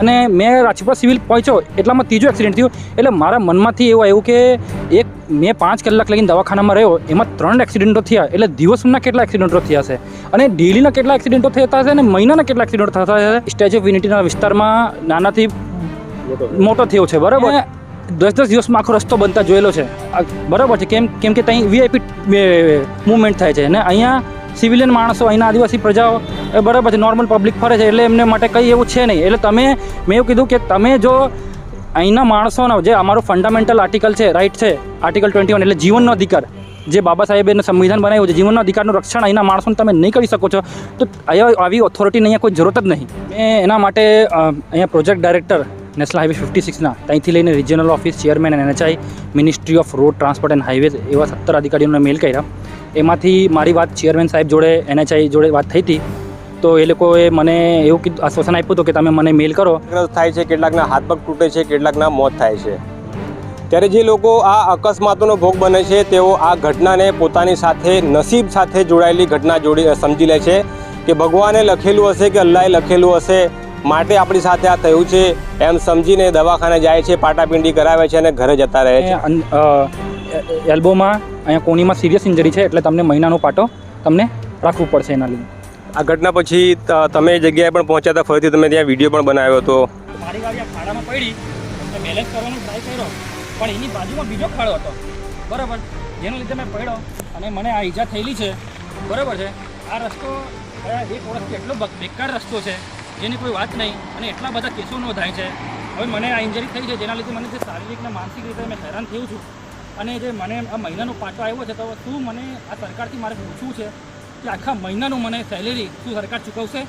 અને મેં રાજપીપળા સિવિલ પહોંચ્યો એટલામાં ત્રીજો એક્સિડન્ટ થયો. એટલે મારા મનમાંથી એવું આવ્યું કે એક મેં પાંચ કલાક લગીને દવાખાનામાં રહ્યો એમાં ત્રણ એક્સિડન્ટો થયા એટલે દિવસના કેટલા એક્સિડન્ટો થયા છે? અને ડેલીના કેટલા એક્સિડન્ટો થતા હશે અને મહિનાના કેટલા એક્સિડન્ટો થતા હશે સ્ટેચ્યુ ઓફ યુનિટીના વિસ્તારમાં નાનાથી મોટો થયો છે બરાબર? દસ દસ દિવસમાં આખો રસ્તો બનતા જોયેલો છે. બરાબર છે કેમ કેમ કે ત્યાં વીઆઈપી મુવમેન્ટ થાય છે. અને અહીંયા સિવિલિયન માણસો અહીંના આદિવાસી પ્રજાઓ એ બરાબર છે નોર્મલ પબ્લિક ફરે છે, એટલે એમને માટે કંઈ એવું છે નહીં. એટલે તમે, મેં એવું કીધું કે તમે જો અહીંના માણસોનો, જે અમારો ફંડામેન્ટલ આર્ટિકલ છે રાઈટ છે આર્ટિકલ ટ્વેન્ટી વન એટલે જીવનનો અધિકાર, જે બાબા સાહેબે સંવિધાન બનાવ્યું છે, જીવનનો અધિકારનું રક્ષણ અહીંના માણસોને તમે નહીં કરી શકો છો, તો અહીંયા આવી ઓથોરિટીની અહીંયા કોઈ જરૂરત જ નહીં. મેં એના માટે અહીંયા project director national highway fifty સિક્સના ત્યાંથી લઈને regional office chairman and NHAI ministry of road transport and highway એવા સત્તર અધિકારીઓને મેલ કર્યા. એમાંથી મારી વાત ચેરમેન સાહેબ જોડે એનએચઆઈ જોડે વાત થઈ હતી. તો એ લોકોએ મને એવું કીધું આશ્વાસન આપ્યું હતું કે તમે મને મેલ કરો. થાય છે કેટલાકના હાથ પગ તૂટે છે કેટલાકના મોત થાય છે. ત્યારે જે લોકો આ અકસ્માતોનો ભોગ બને છે તેઓ આ ઘટનાને પોતાની સાથે નસીબ સાથે જોડાયેલી ઘટના જોડી સમજી લે છે કે ભગવાને લખેલું હશે કે અલ્લાએ લખેલું હશે માટે આપણી સાથે આ થયું છે એમ સમજીને દવાખાને જાય છે પાટાપિંડી કરાવે છે અને ઘરે જતા રહે છે. એલ્બોમાં અહીંયા કોનીમાં સિરિયસ ઇન્જરી છે એટલે તમને મહિનાનો પાટો તમને રાખવું પડશે એના લીધે. આ ઘટના પછી તમે જગ્યાએ પણ પહોંચ્યા હતા ફરીથી તમે ત્યાં વીડિયો પણ બનાવ્યો હતો. મારી ગાડી આ ખાડામાં પડી તો બેલેન્સ કરવાનો ટ્રાય કર્યો પણ એની બાજુમાં બીજો ખાડો હતો. બરાબર? જેના લીધે મેં પડ્યો અને મને આ ઈજા થયેલી છે. બરાબર છે? આ રસ્તો એક વર્ષથી એટલો બેકાર રસ્તો છે જેની કોઈ વાત નહીં અને એટલા બધા કેસો નોંધાય છે. હવે મને આ ઇન્જરી થઈ છે જેના લીધે મને જે શારીરિક અને માનસિક રીતે મેં હેરાન થયું છું અને જે મને આ મહિનાનો પાટો આવ્યો છે, તો શું મને આ સરકારથી મારે પૂછવું છે કે આખા મહિનાનું મને સેલેરી શું સરકાર ચૂકવશે?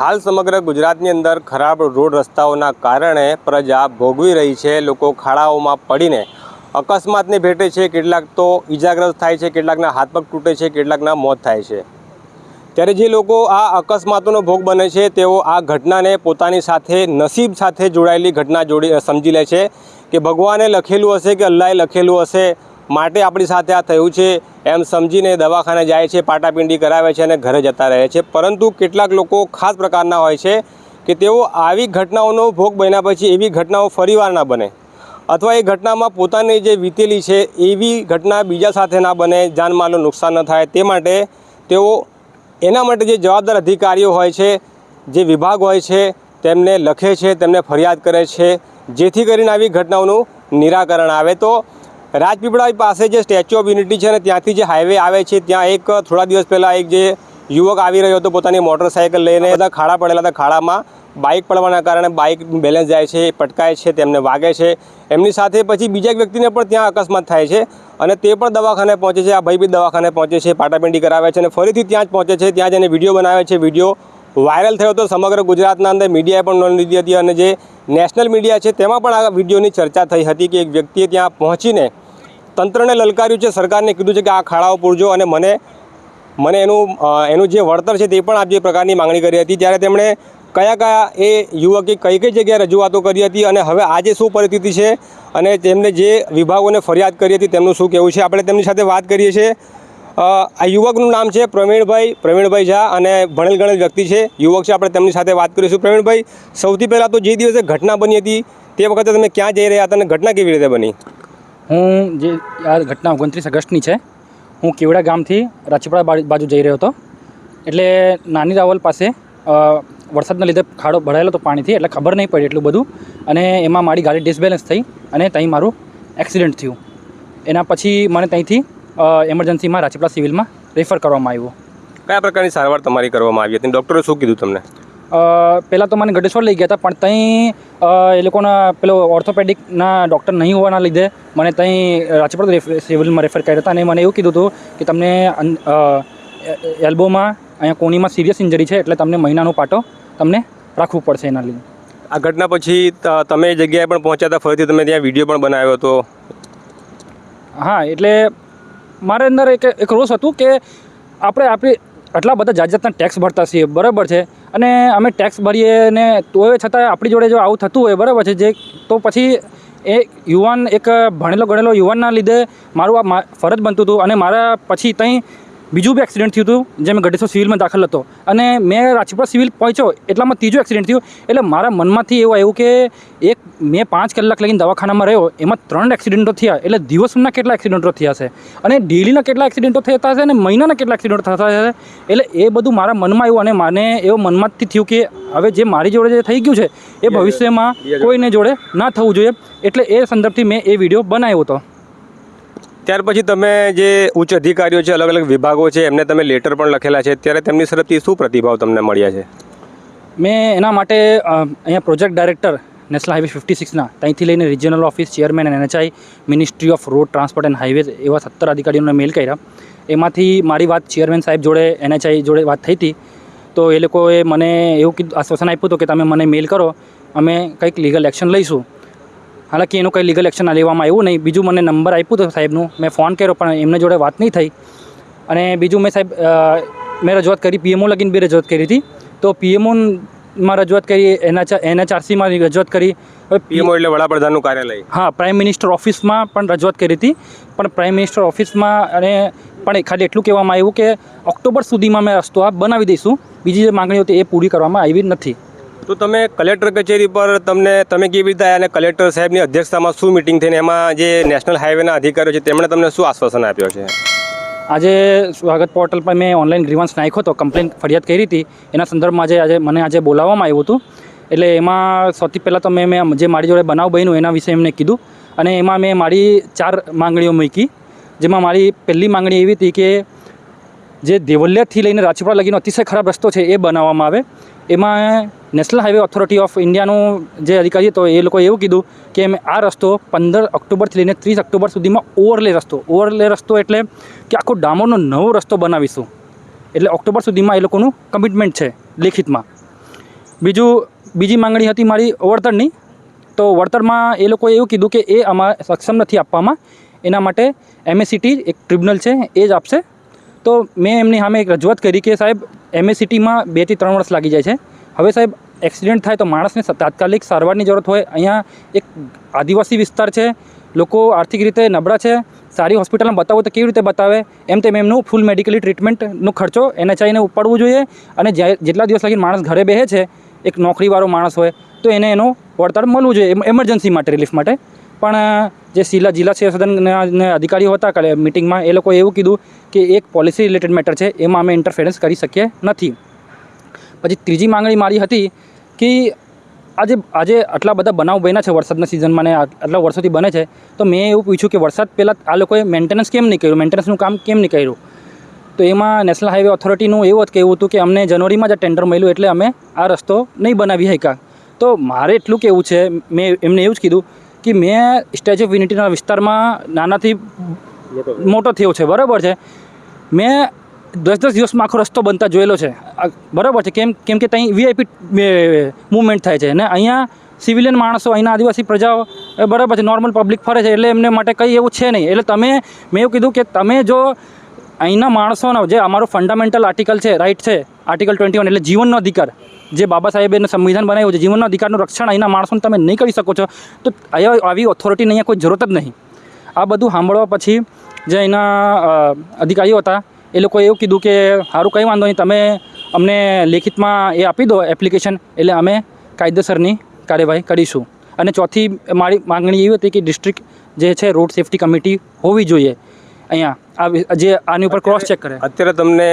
હાલ સમગ્ર ગુજરાતની અંદર ખરાબ રોડ રસ્તાઓના કારણે પ્રજા ભોગવી રહી છે, લોકો ખાડાઓમાં પડીને. અકસ્માતને ભેટે છે, કેટલાક તો ઇજાગ્રસ્ત થાય છે, કેટલાકના હાથ પગ તૂટે છે, કેટલાકના મોત થાય છે. ત્યારે જે લોકો આ અકસ્માતોનો ભોગ બને છે, તેઓ આ ઘટનાને પોતાની સાથે, નસીબ સાથે જોડાયેલી ઘટના જોડી સમજી લે છે કે ભગવાને લખેલું હશે કે અલ્લાએ લખેલું હશે માટે આપણી સાથે આ થયું છે, એમ સમજીને દવાખાને જાય છે, પાટાપિંડી કરાવે છે અને ઘરે જતા રહે છે. પરંતુ કેટલાક લોકો ખાસ પ્રકારના હોય છે કે તેઓ આવી ઘટનાઓનો ભોગ બન્યા પછી એવી ઘટનાઓ ફરીવાર ના બને. અથવા એ ઘટનામાં પોતાની જે વીતેલી છે એવી ઘટના બીજા સાથે ના બને, જાનમાલનું નુકસાન ન થાય. તે માટે તેઓ એના માટે જે જવાબદાર અધિકારીઓ હોય છે, જે વિભાગ હોય છે, તેમને લખે છે, તેમને ફરિયાદ કરે છે, જેથી કરીને આવી ઘટનાઓનું નિરાકરણ આવે. તો રાજપીપળા પાસે જે સ્ટેચ્યુ ઓફ યુનિટી છે અને ત્યાંથી જે હાઈવે આવે છે, ત્યાં એક થોડા દિવસ પહેલાં એક જે યુવક આવી રહ્યો હતો પોતાની મોટરસાઇકલ લઈને, બધા ખાડા પડેલા હતા, ખાડામાં બાઇક પડવાના કારણે બાઇક બેલેન્સ જાય છે, પટકાય છે, તેમને વાગે છે. એમની સાથે પછી બીજા વ્યક્તિને પણ ત્યાં અકસ્માત થાય છે અને તે પણ દવાખાને પહોંચે છે. આ ભાઈ દવાખાને પહોંચે છે, પાટાપિંડી કરાવે છે અને ફરીથી ત્યાં જ પહોંચે છે. ત્યાં જઈને વીડિયો બનાવે છે. વીડિયો વાયરલ થયો હતો સમગ્ર ગુજરાતના અંદર મીડિયાએ પણ નોંધ લીધી હતી અને જે નેશનલ મીડિયા છે તેમાં પણ આ વિડીયોની ચર્ચા થઈ હતી કે એક વ્યક્તિએ ત્યાં પહોંચીને તંત્રને લલકાર્યું છે. સરકારને કીધું છે કે આ ખાડાઓ પૂરજો અને મને મને એનું એનું જે વળતર છે તે પણ આ જે પ્રકારની માંગણી કરી હતી, ત્યારે તેમણે કયા કયા એ યુવકે કઈ કઈ જગ્યાએ રજૂઆતો કરી હતી અને હવે આજે શું પરિસ્થિતિ છે અને તેમને જે વિભાગોને ફરિયાદ કરી હતી તેમનું શું કહેવું છે? આપણે તેમની સાથે વાત કરીએ છીએ. આ યુવકનું નામ છે પ્રવીણભાઈ. પ્રવીણભાઈ ઝા અને ભણેલ ગણેલ વ્યક્તિ છે. યુવક છે, આપણે તેમની સાથે વાત કરીશું. પ્રવીણભાઈ, સૌથી પહેલાં તો જે દિવસે ઘટના બની હતી, તે વખતે તમે ક્યાં જઈ રહ્યા હતા અને ઘટના કેવી રીતે બની? હું જે આ ઘટના ઓગણત્રીસ ઓગસ્ટની છે. હું કેવડા ગામથી રાજપીપળા બાજુ- જઈ રહ્યો હતો. એટલે નાની રાવલ પાસે વરસાદના લીધે ખાડો ભરાયેલો હતો પાણીથી એટલે ખબર નહીં પડી એટલું બધું. અને એમાં મારી ગાડી ડિસબેલેન્સ થઈ અને ત્યાં મારું એક્સિડન્ટ થયું. એના પછી મને ત્યાંથી એમરજન્સીમાં રાજપીપળા સિવિલમાં રેફર કરવામાં આવ્યું. કયા પ્રકારની સારવાર તમારી કરવામાં આવી હતી? ડૉક્ટરે શું કીધું તમને? પહેલાં તો મને ગઢેશ્વર લઈ ગયા હતા પણ ત્યાં એ લોકોના પેલો ઓર્થોપેડિકના ડૉક્ટર નહીં હોવાના લીધે મને ત્યાં રાજપીપળા રેફ- સિવિલમાં રેફર કર્યા હતા. અને મને એવું કીધું હતું કે તમને એલ્બોમાં અહીંયા કોણીમાં સિરિયસ ઇન્જરી છે એટલે તમને મહિનાનો પાટો તમને રાખવું પડશે એના લીધે. આ ઘટના પછી તમે એ જગ્યાએ પણ પહોંચ્યા હતા? ફરીથી તમે ત્યાં વીડિયો પણ બનાવ્યો હતો? હા એટલે મારે અંદર એક એક રોષ હતું કે આપણે આપણી આટલા બધા જાત જાતના ટેક્સ ભરતા છીએ બરાબર છે? અને અમે ટેક્સ ભરીએ ને તોય છતાં આપણી જોડે જો આવું થતું હોય બરાબર છે? જે તો પછી એ યુવાન એક ભણેલો ગણેલો યુવાનના લીધે મારું આ ફરજ બનતું હતું અને મારા પછી ત્યાં બીજું બી એક્સિડન્ટ થયું હતું જે મેં ગઢેશ્વર સિવિલમાં દાખલ હતો. અને મેં રાજપીપળા સિવિલ પહોંચ્યો એટલામાં ત્રીજું એક્સિડન્ટ થયું. એટલે મારા મનમાંથી એવું આવ્યું કે એક મેં પાંચ કલાક લગીને દવાખાનામાં રહ્યો એમાં ત્રણ એક્સિડન્ટો થયા એટલે દિવસના કેટલા એક્સિડન્ટો થયા છે? અને ડેલીના કેટલા એક્સિડન્ટો થતા હશે અને મહિનાના કેટલા એક્સિડન્ટો થતા હશે એટલે એ બધું મારા મનમાં આવ્યું અને મને એવું મનમાંથી થયું કે હવે જે મારી જોડે જે થઈ ગયું છે એ ભવિષ્યમાં કોઈને જોડે ના થવું જોઈએ. એટલે એ સંદર્ભથી મેં એ વીડિયો બનાવ્યો હતો. ત્યાર પછી તમે જે ઉચ્ચ અધિકારીઓ છે, અલગ અલગ વિભાગો છે, એમને તમે લેટર પણ લખેલા છે, ત્યારે તેમની તરફથી શું પ્રતિભાવ તમને મળ્યા છે? મેં એના માટે અહીંયા project director national highway fifty સિક્સના ત્યાંથી લઈને regional office chairman and NHAI ministry of road transport and highways એવા સત્તર અધિકારીઓને મેલ કર્યા. એમાંથી મારી વાત ચેરમેન સાહેબ જોડે એનએચઆઈ જોડે વાત થઈ હતી. તો એ લોકોએ મને એવું કીધું, આશ્વાસન આપ્યું હતું કે તમે મને મેલ કરો, અમે કંઈક લીગલ એક્શન લઈશું. હાલાકી એનું કંઈ લીગલ એક્શન લેવામાં આવ્યું નહીં. બીજું મને નંબર આપ્યું હતું સાહેબનું. મેં ફોન કર્યો પણ એમને જોડે વાત નહીં થઈ. અને બીજું મેં સાહેબ મેં રજૂઆત કરી પીએમઓ લગીને બી રજૂઆત કરી હતી. તો પીએમઓમાં રજૂઆત કરી એના એનએચઆરસીમાં રજૂઆત કરી. પીએમઓ એટલે વડાપ્રધાનનું કાર્યાલય. હા પ્રાઇમ મિનિસ્ટર ઓફિસમાં પણ રજૂઆત કરી હતી. પણ પ્રાઇમ મિનિસ્ટર ઓફિસમાં અને પણ ખાલી એટલું કહેવામાં આવ્યું કે ઓક્ટોબર સુધીમાં મેં રસ્તો આ બનાવી દઈશું. બીજી જે માગણી હતી એ પૂરી કરવામાં આવી નથી. તો તમે કલેક્ટર કચેરી પર તમને, તમે કેવી રીતે અને કલેક્ટર સાહેબની અધ્યક્ષતામાં શું મિટિંગ થઈને એમાં જે નેશનલ હાઈવેના અધિકારીઓ છે તેમણે તમને શું આશ્વાસન આપ્યો છે? આજે સ્વાગત પોર્ટલ પર મેં ઓનલાઈન ગ્રીવાન્સ નાખ્યો હતો કમ્પ્લેન ફરિયાદ કરી હતી. એના સંદર્ભમાં આજે આજે મને આજે બોલાવવામાં આવ્યું હતું. એટલે એમાં સૌથી પહેલાં તો મેં મેં જે મારી જોડે બનાવ બન્યું એના વિશે એમને કીધું. અને એમાં મેં મારી ચાર માંગણીઓ મૂકી. જેમાં મારી પહેલી માંગણી એવી હતી કે જે દેવલિયાથી લઈને રાજપીપળા લગીનો અતિશય ખરાબ રસ્તો છે એ બનાવવામાં આવે. એમાં નેશનલ હાઈવે ઓથોરિટી ઓફ ઇન્ડિયાનું જે અધિકારી હતો, એ લોકોએ એવું કીધું કે આ રસ્તો પંદર ઓક્ટોબરથી લઈને ત્રીસ ઓક્ટોબર સુધીમાં ઓવરલે રસ્તો. ઓવરલે રસ્તો એટલે કે આખો ડામોરનો નવો રસ્તો બનાવીશું. એટલે ઓક્ટોબર સુધીમાં એ લોકોનું કમિટમેન્ટ છે લેખિતમાં. બીજું, બીજી માંગણી હતી મારી વળતરની. તો વળતરમાં એ લોકોએ એવું કીધું કે એ અમારે સક્ષમ નથી આપવામાં. એના માટે એમએસસીટી એક ટ્રિબ્યુનલ છે, એ જ આપશે. તો મેં એમની સામે એક રજૂઆત કરી કે સાહેબ એમએસીટીમાં બેથી ત્રણ વર્ષ લાગી જાય છે. હવે સાહેબ એક્સિડન્ટ થાય તો માણસને તાત્કાલિક સારવારની જરૂરત હોય. અહીંયા એક આદિવાસી વિસ્તાર છે. લોકો આર્થિક રીતે નબળા છે. સારી હોસ્પિટલમાં બતાવો તો કેવી રીતે બતાવે? એમ તેમ એમનું ફૂલ મેડિકલી ટ્રીટમેન્ટનો ખર્ચો એનએચઆઈને ઉપાડવું જોઈએ અને જેટલા દિવસ લાગીને માણસ ઘરે બેસે છે, એક નોકરીવાળો માણસ હોય, તો એને એનો વળતર મળવું જોઈએ, એમ- એમરજન્સી માટે રિલીફ માટે. પણ જે જિલ્લા જિલ્લા સદનના અધિકારીઓ હતા કાલે મિટિંગમાં એ લોકોએ એવું કીધું કે એક પોલિસી રિલેટેડ મેટર છે, એમાં અમે ઇન્ટરફેરન્સ કરી શકીએ નથી. પછી ત્રીજી માંગણી મારી હતી કે આજે આજે આટલા બધા બનાવ બન્યા છે વરસાદના સિઝનમાં ને આટલા વર્ષોથી બને છે, તો મેં એવું પૂછ્યું કે વરસાદ પહેલાં આ લોકોએ મેન્ટેનન્સ કેમ નહીં કર્યું? મેન્ટેનન્સનું કામ કેમ નહીં કર્યું? તો એમાં નેશનલ હાઈવે ઓથોરિટીનું એવું જ કહેવું હતું કે અમને જનવરીમાં જ ટેન્ડર મળ્યું એટલે અમે આ રસ્તો નહીં બનાવી શક્યા. તો મારે એટલું કહેવું છે, મેં એમને એવું જ કીધું કે મેં સ્ટેચ્યુ ઓફ યુનિટીના વિસ્તારમાં નાનાથી મોટો થયો. છે બરાબર છે? મેં દસ દસ દિવસમાં આખો રસ્તો બનતા જોયેલો છે. બરાબર છે? કેમ કેમ કે ત્યાં વીઆઈપી મૂવમેન્ટ થાય છે. અને અહીંયા સિવિલિયન માણસો અહીંના આદિવાસી પ્રજાઓ બરાબર છે? નોર્મલ પબ્લિક ફરે છે એટલે એમને માટે કંઈ એવું છે નહીં. એટલે તમે મેં એવું કીધું કે તમે જો અહીંના માણસોનો જે અમારો ફંડામેન્ટલ આર્ટિકલ છે રાઇટ છે આર્ટિકલ ટ્વેન્ટી વન એટલે જીવનનો અધિકાર. જે બાબા સાહેબે સંવિધાન બનાવ્યું છે, જીવનનો અધિકારનું રક્ષણ અહીંના માણસોને તમે નહીં કરી શકો છો, તો અહીંયા આવી ઓથોરિટીની અહીંયા કોઈ જરૂરત જ નહીં. આ બધું સાંભળવા પછી જે અહીંના અધિકારીઓ હતા, એ લોકોએ એવું કીધું કે સારું કંઈ વાંધો નહીં, તમે અમને લેખિતમાં એ આપી દો એપ્લિકેશન એટલે અમે કાયદેસરની કાર્યવાહી કરીશું. અને ચોથી મારી માગણી એવી હતી કે ડિસ્ટ્રિક્ટ જે છે રોડ સેફ્ટી કમિટી હોવી જોઈએ. અહીંયા આ જે આની ઉપર ક્રોસ ચેક કરે. અત્યારે તમને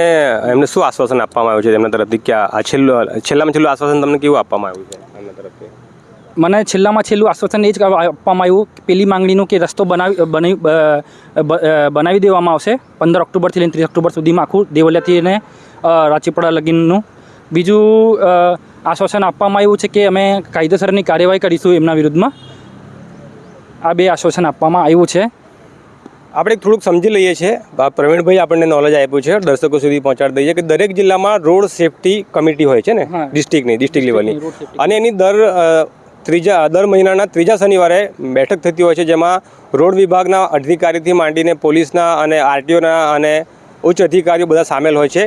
એમને શું આશ્વાસન આપવામાં આવ્યું છે? તેમના તરફથી કે આ છેલ્લું છેલ્લામાં છેલ્લું આશ્વાસન તમને કેવું આપવામાં આવ્યું છે એમના તરફથી? મને છેલ્લામાં છેલ્લું આશ્વાસન એ જ આપવામાં આવ્યું કે પેલી માંગણીનું કે રસ્તો બનાવી બનાવી દેવામાં આવશે પંદર ઓક્ટોબરથી લઈને ત્રીસ ઓક્ટોબર સુધીમાં આખું દેવલિયાથી અને અ, લગીનનું. બીજું આશ્વાસન આપવામાં આવ્યું છે કે અમે કાયદેસરની કાર્યવાહી કરીશું એમના વિરુદ્ધમાં. આ બે આશ્વાસન આપવામાં આવ્યું છે. આપણે થોડુંક સમજી લઈએ છીએ. પ્રવીણભાઈ આપણને નોલેજ આપ્યું છે દર્શકો સુધી પહોંચાડી દઈએ કે દરેક જિલ્લામાં રોડ સેફટી કમિટી હોય છે ને. ડિસ્ટ્રિક્ટની ડિસ્ટ્રિક્ટ લેવલની અને એની દર ત્રીજા દર મહિનાના ત્રીજા શનિવારે બેઠક થતી હોય છે જેમાં રોડ વિભાગના અધિકારીથી માંડીને પોલીસના અને આરટીઓના અને ઉચ્ચ અધિકારીઓ બધા સામેલ હોય છે.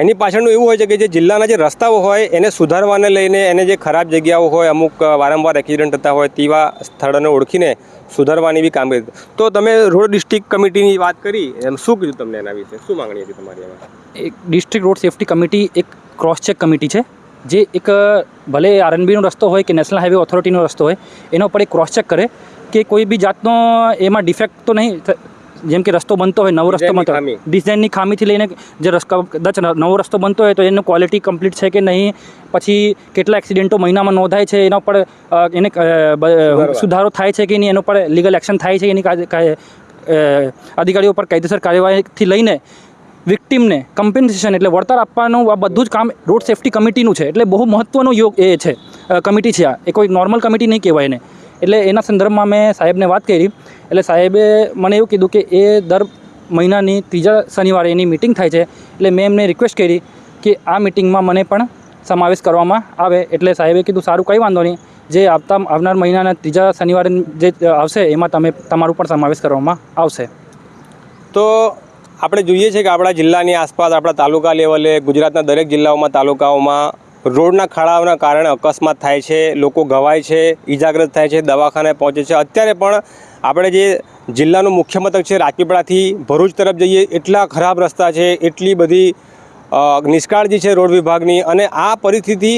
એની પાછળનું એવું હોય છે કે જે જિલ્લાના જે રસ્તાઓ હોય એને સુધારવાને લઈને એને જે ખરાબ જગ્યાઓ હોય, અમુક વારંવાર એક્સિડન્ટ થતા હોય, તેવા સ્થળોને ઓળખીને સુધારવાની બી કામગીરી તો તમે રોડ ડિસ્ટ્રિક્ટ કમિટીની વાત કરી, એમ શું કીધું તમને એના વિશે? શું માંગણી હતી તમારી એમાં? એક ડિસ્ટ્રિક્ટ રોડ સેફટી કમિટી, એક ક્રોસ ચેક કમિટી છે, જે એક ભલે આરએનબીનો રસ્તો હોય કે નેશનલ હાઈવે ઓથોરિટીનો રસ્તો હોય, એના ઉપર એક ક્રોસ ચેક કરે કે કોઈ બી જાતનો એમાં ડિફેક્ટ તો નહીં જેમ કે રસ્તો બનતો હોય નવો રસ્તો બનતો હોય ડિઝાઇનની ખામીથી લઈને જે રસ્તો કદાચ નવો રસ્તો બનતો હોય તો એનો ક્વોલિટી કમ્પ્લીટ છે કે નહીં? પછી કેટલા એક્સિડન્ટો મહિનામાં નોંધાય છે એના પર એને. સુધારો થાય છે કે નહીં એનો પર લીગલ એક્શન થાય છે એની અધિકારીઓ પર કાયદેસર કાર્યવાહીથી લઈને વિક્ટિમને કમ્પેન્સેશન એટલે વળતર આપવાનું આ બધું જ કામ રોડ સેફ્ટી કમિટીનું છે. એટલે બહુ મહત્ત્વનું યોગ એ છે. કમિટી છે આ. એ કોઈ નોર્મલ કમિટી નહીં કહેવાય એને. એટલે એના સંદર્ભમાં મેં સાહેબને વાત કરી. એટલે સાહેબે મને એવું કીધું કે એ દર મહિનાની ત્રીજા શનિવારે એની મિટિંગ થાય છે. એટલે મેં એમને રિક્વેસ્ટ કરી કે આ મિટિંગમાં મને પણ સમાવેશ કરવામાં આવે. એટલે સાહેબે કીધું, સારું, કંઈ વાંધો નહીં. જે આવતા આવનાર મહિનાના ત્રીજા શનિવારે જે આવશે, એમાં તમે, તમારું પણ સમાવેશ કરવામાં આવશે. તો આપણે જોઈએ છે કે આપણા જિલ્લાની આસપાસ, આપણા તાલુકા લેવલે, ગુજરાતના દરેક જિલ્લાઓમાં, તાલુકાઓમાં રોડના ખાડાઓના કારણે અકસ્માત થાય છે, લોકો ઘવાય છે, ઈજાગ્રસ્ત થાય છે, દવાખાને પહોંચે છે. અત્યારે પણ આપણે જે જિલ્લાનું મુખ્ય મથક છે રાજપીપળાથી ભરૂચ તરફ જઈએ, એટલા ખરાબ રસ્તા છે, એટલી બધી નિષ્કાળજી છે રોડ વિભાગની અને આ પરિસ્થિતિ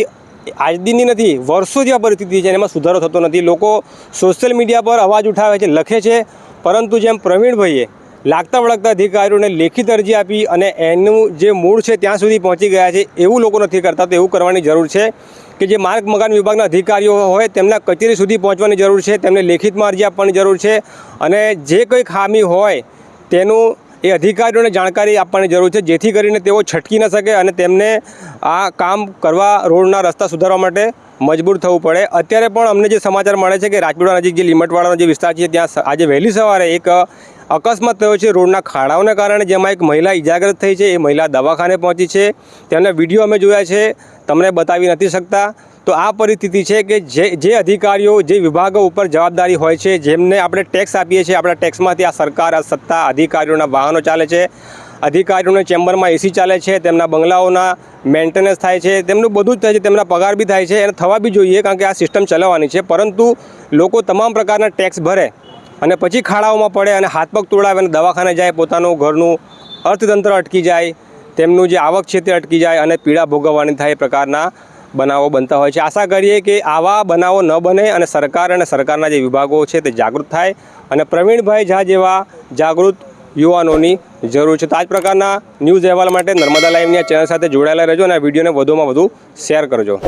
આજદીની નથી વર્ષોથી આ પરિસ્થિતિ છે એમાં સુધારો થતો નથી. લોકો સોશિયલ મીડિયા પર અવાજ ઉઠાવે છે, લખે છે, પરંતુ જેમ પ્રવીણભાઈએ લાગતા વળગતા અધિકારીઓને લેખિત અરજી આપી અને એનું જે મૂળ છે ત્યાં સુધી પહોંચી ગયા છે, એવું લોકો નથી કરતા, તો એવું કરવાની જરૂર છે કે જે માર્ગ મકાન વિભાગના અધિકારીઓ હોય તેમના કચેરી સુધી પહોંચવાની જરૂર છે, તેમને લેખિતમાં અરજી આપવાની જરૂર છે અને જે કંઈ ખામી હોય તેનું એ અધિકારીઓને જાણકારી આપવાની જરૂર છે, જેથી કરીને તેઓ છટકી ન શકે અને તેમને આ કામ કરવા, રોડના રસ્તા સુધારવા માટે મજબૂર થવું પડે. અત્યારે પણ અમને જે સમાચાર મળે છે કે રાજપીપળા નજીક જે લીમટવાડાનો જે વિસ્તાર છે, ત્યાં આજે વહેલી સવારે એક અકસ્માત થયો છે. રોડના ખાડાઓને કારણે જેમાં એક મહિલા ઇજાગ્રસ્ત થઈ છે. એ મહિલા દવાખાને પહોંચી છે. તેમના વીડિયો અમે જોયા છે. તમને બતાવી નથી શકતા. તો આ પરિસ્થિતિ છે કે જે જે અધિકારીઓ, જે વિભાગો ઉપર જવાબદારી હોય છે, જેમને આપણે ટેક્સ આપીએ છીએ, આપણા ટેક્સમાંથી આ સરકાર, આ સત્તા અધિકારીઓના વાહનો ચાલે છે, અધિકારીઓના ચેમ્બરમાં એસી ચાલે છે, તેમના બંગલાઓના મેન્ટેનન્સ થાય છે, તેમનું બધું જ થાય છે, તેમના પગાર બી થાય છે, એને થવા બી જોઈએ કારણ કે આ સિસ્ટમ ચલાવવાની છે, પરંતુ લોકો તમામ પ્રકારના ટેક્સ ભરે અને પછી ખાડાઓમાં પડે અને હાથ પગ તોડાવે અને દવાખાને જાય, પોતાનું ઘરનું અર્થતંત્ર અટકી જાય, તેમનું જે આવક છે તે અટકી જાય અને પીડા ભોગવવાની થાય પ્રકારના બનાવો બનતા હોય છે. આશા કરીએ કે આવા બનાવો ન બને અને સરકાર અને સરકારના જે વિભાગો છે તે જાગૃત થાય અને પ્રવીણભાઈ ઝા જેવા જાગૃત યુવાનોની જરૂર છે. તો આ પ્રકારના ન્યૂઝ અહેવાલ માટે નર્મદા લાઈવની આ ચેનલ સાથે જોડાયેલા રહેજો અને આ વિડીયોને વધુમાં વધુ શેર કરજો.